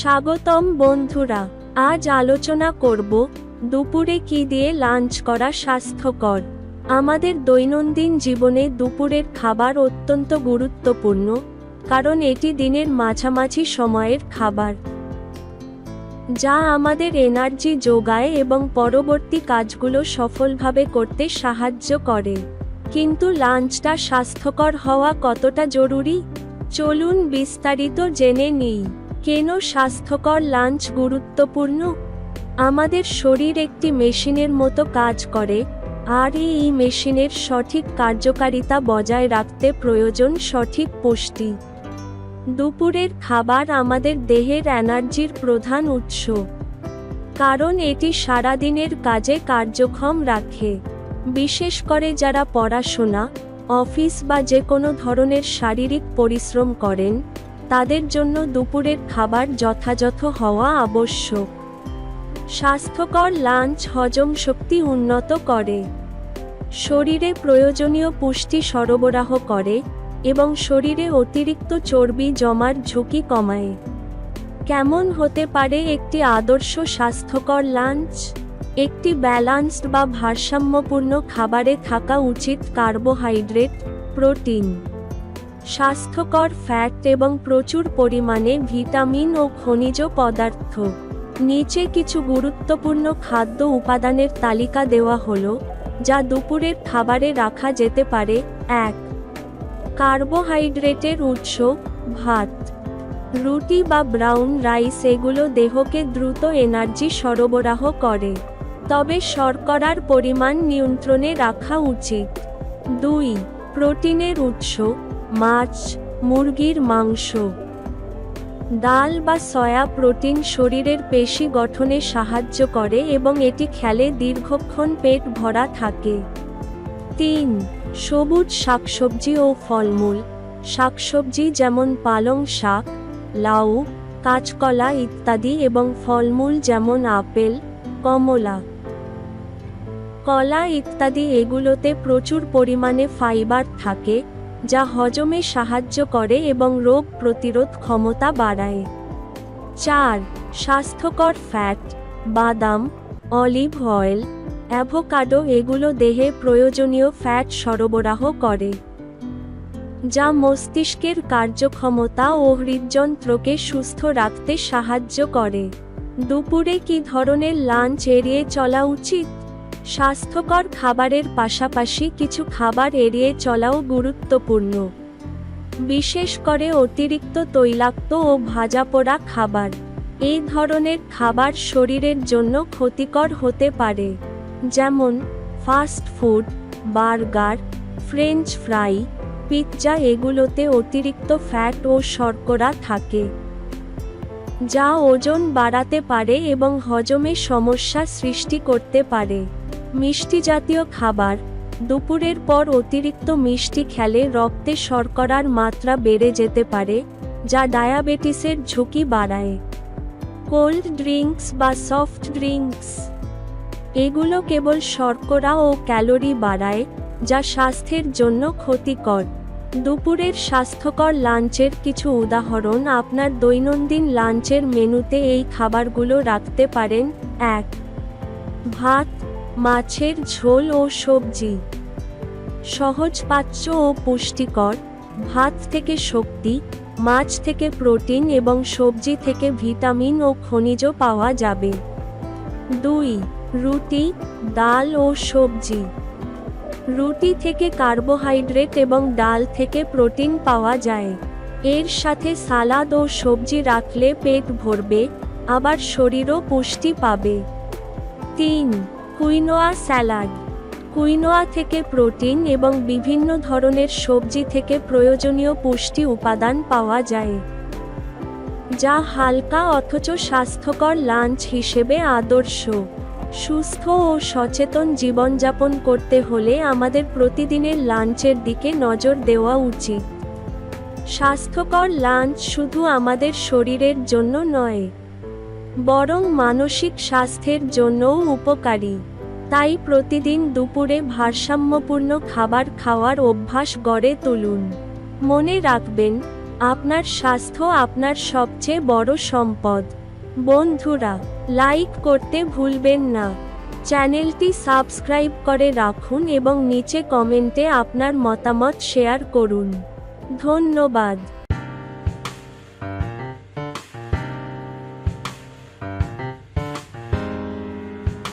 স্বাগতম বন্ধুরা, আজ আলোচনা করব দুপুরে কি দিয়ে লাঞ্চ করা স্বাস্থ্যকর। আমাদের দৈনন্দিন জীবনে দুপুরের খাবার অত্যন্ত গুরুত্বপূর্ণ, কারণ এটি দিনের মাঝামাঝি সময়ের খাবার, যা আমাদের এনার্জি যোগায় এবং পরবর্তী কাজগুলো সফলভাবে করতে সাহায্য করে। কিন্তু লাঞ্চটা স্বাস্থ্যকর হওয়া কতটা জরুরি? চলুন বিস্তারিত জেনে নিই। কেন স্বাস্থ্যকর লাঞ্চ গুরুত্বপূর্ণ? আমাদের শরীর একটি মেশিনের মতো কাজ করে, আর এই মেশিনের সঠিক কার্যকারিতা বজায় রাখতে প্রয়োজন সঠিক পুষ্টি। দুপুরের খাবার আমাদের দেহের এনার্জির প্রধান উৎস। কারণ এটি সারাদিনের কাজে কার্যক্ষম রাখে। বিশেষ করে যারা পড়াশোনা, অফিস বা যে কোনো ধরনের শারীরিক পরিশ্রম করেন তাদের জন্য দুপুরের খাবার যথাযথ হওয়া আবশ্যক। স্বাস্থ্যকর লাঞ্চ হজম শক্তি উন্নত করে। শরীরে প্রয়োজনীয় পুষ্টি সরবরাহ করে এবং শরীরে অতিরিক্ত চর্বি জমার ঝুঁকি কমায়। কেমন হতে পারে একটি আদর্শ স্বাস্থ্যকর লাঞ্চ? একটি ব্যালান্সড বা ভারসাম্যপূর্ণ খাবারে থাকা উচিত কার্বোহাইড্রেট, প্রোটিন। স্বাস্থ্যকর ফ্যাট এবং প্রচুর পরিমাণে ভিটামিন ও খনিজ পদার্থ। নিচে কিছু গুরুত্বপূর্ণ খাদ্য উপাদানের তালিকা দেওয়া হলো, যা দুপুরের খাবারে রাখা যেতে পারে। এক, কার্বোহাইড্রেটের উৎস, ভাত। রুটি বা ব্রাউন রাইস এগুলো দেহকে দ্রুত এনার্জি সরবরাহ করে, তবে শর্করার পরিমাণ নিয়ন্ত্রণে রাখা উচিত। দুই, প্রোটিনের উৎস মাছ, মুরগির মাংস। ডাল বা সয়া প্রোটিন শরীরের পেশি গঠনে সাহায্য করে এবং এটি খেলে দীর্ঘক্ষণ পেট ভরা থাকে। তিন, সবুজ শাকসবজি ও ফলমূল। শাকসবজি যেমন পালং শাক, লাউ, কাঁচকলা ইত্যাদি এবং ফলমূল যেমন আপেল, কমলা। কলা ইত্যাদি এগুলোতে প্রচুর পরিমাণে ফাইবার থাকে যা হজমে সাহায্য করে এবং রোগ প্রতিরোধ ক্ষমতা বাড়ায়। চার, স্বাস্থ্যকর ফ্যাট বাদাম অলিভ অয়েল অ্যাভোকাডো এগুলো দেহে প্রয়োজনীয় ফ্যাট সরবরাহ করে, যা মস্তিষ্কের কার্যক্ষমতা ও হৃদযন্ত্রকে সুস্থ রাখতে সাহায্য করে। দুপুরে কি ধরনের লাঞ্চ এড়িয়ে চলা উচিত? স্বাস্থ্যকর খাবারের পাশাপাশি কিছু খাবার এড়িয়ে চলাও গুরুত্বপূর্ণ। বিশেষ করে অতিরিক্ত তৈলাক্ত ও ভাজা পোড়া খাবার। এই ধরনের খাবার শরীরের জন্য ক্ষতিকর হতে পারে। যেমন, fast food, burger, french fry, pizza এগুলোতে অতিরিক্ত ফ্যাট ও শর্করা থাকে, যা ওজন বাড়াতে পারে এবং হজমে সমস্যা সৃষ্টি করতে পারে। মিষ্টি জাতীয় খাবার। দুপুরের পর অতিরিক্ত মিষ্টি খেলে রক্তে শর্করার মাত্রা বেড়ে যেতে পারে, যা ডায়াবেটিসের ঝুঁকি বাড়ায়। কোল্ড ড্রিঙ্কস বা সফট ড্রিঙ্কস। এগুলো কেবল শর্করা ও ক্যালোরি বাড়ায়, যা স্বাস্থ্যের জন্য ক্ষতিকর। দুপুরের স্বাস্থ্যকর লাঞ্চের কিছু উদাহরণ আপনার দৈনন্দিন লাঞ্চের মেনুতে এই খাবারগুলো রাখতে পারেন। এক, ভাত মাছের ঝোল ও সবজি। সহজ পাচ্য ও পুষ্টিকর, ভাত থেকে শক্তি, মাছ থেকে প্রোটিন এবং সবজি থেকে ভিটামিন ও খনিজ পাওয়া যাবে। দুই, রুটি, ডাল ও সবজি। রুটি থেকে কার্বোহাইড্রেট এবং ডাল থেকে প্রোটিন পাওয়া যায়। এর সাথে সালাদ ও সবজি রাখলে পেট ভরবে, আবার শরীরও পুষ্টি পাবে। তিন কুইনোয়া স্যালাড। কুইনোয়া থেকে প্রোটিন এবং বিভিন্ন ধরনের সবজি থেকে প্রয়োজনীয় পুষ্টি উপাদান পাওয়া যায়, যা হালকা অথচ স্বাস্থ্যকর লাঞ্চ হিসেবে আদর্শ। সুস্থ ও সচেতন জীবনযাপন করতে হলে আমাদের প্রতিদিনের লাঞ্চের দিকে নজর দেওয়া উচিত। স্বাস্থ্যকর লাঞ্চ শুধু আমাদের শরীরের জন্য নয় বরং মানসিক স্বাস্থ্যের জন্যও উপকারী। তাই প্রতিদিন দুপুরে ভারসাম্যপূর্ণ খাবার খাওয়ার অভ্যাস গড়ে তুলুন। মনে রাখবেন, আপনার স্বাস্থ্য আপনার সবচেয়ে বড় সম্পদ। বন্ধুরা, লাইক করতে ভুলবেন না। চ্যানেলটি সাবস্ক্রাইব করে রাখুন এবং নিচে কমেন্টে আপনার মতামত শেয়ার করুন। ধন্যবাদ।